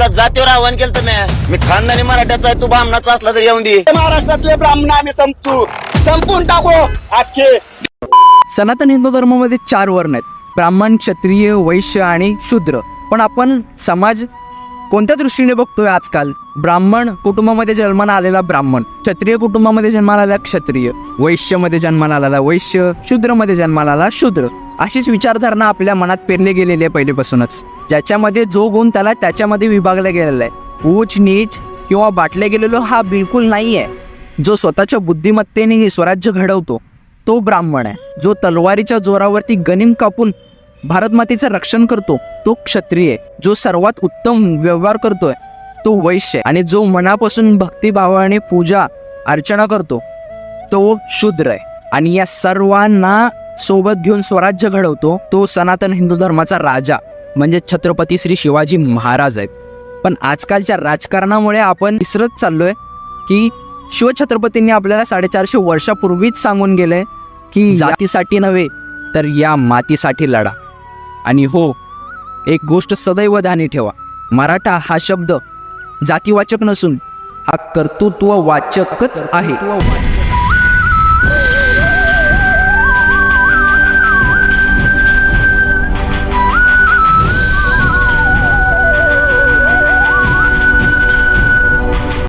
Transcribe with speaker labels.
Speaker 1: तुला जातीवर आव्हान केलं तर मी मी खानदानी मराठ्याचा आहे तू बामणाचा असला तरी येऊन दे.
Speaker 2: महाराष्ट्रातले ब्राह्मण आम्ही संपतो. संपून टाकू अख्खे
Speaker 3: सनातन हिंदू धर्मामध्ये चार वर्ण आहेत. ब्राह्मण क्षत्रिय वैश्य आणि शूद्र. पण आपण समाज कोणत्या दृष्टीने बघतोय आजकाल? ब्राह्मण कुटुंबामध्ये जन्माला आलेला ब्राह्मण. क्षत्रिय कुटुंबामध्ये जन्माला आलेला क्षत्रिय. वैश्यमध्ये जन्माला आलेला वैश्य. शूद्रमध्ये जन्माला आला शूद्र. अशीच विचारधारणा आपल्या मनात पेरली गेलेली आहे पहिलेपासूनच. ज्याच्यामध्ये जो गुण त्याला त्याच्यामध्ये विभागला गेलेला आहे. ऊच नीच किंवा बाटले गेलेलो हा बिलकुल नाही आहे जो स्वतःच्या बुद्धिमत्तेने स्वराज्य घडवतो तो ब्राह्मण आहे. जो तलवारीच्या जोरावरती गनिम कापून भारतमातेचं रक्षण करतो तो क्षत्रिय आहे. जो सर्वात उत्तम व्यवहार करतोय तो वैश्य आणि जो मनापासून भक्तिभावाने पूजा अर्चना करतो तो शूद्र आहे. आणि या सर्वांना सोबत घेऊन स्वराज्य घडवतो तो सनातन हिंदू धर्माचा राजा म्हणजे छत्रपती श्री शिवाजी महाराज आहेत. पण आजकालच्या राजकारणामुळे आपण विसरत चाललोय की शिवछत्रपतींनी आपल्याला साडेचारशे वर्षापूर्वीच सांगून गेले की जातीसाठी नव्हे तर या मातीसाठी लढा. आणि हो एक गोष्ट सदैव ध्यानी ठेवा मराठा हा शब्द जातीवाचक नसून हा कर्तृत्ववाचकच आहे.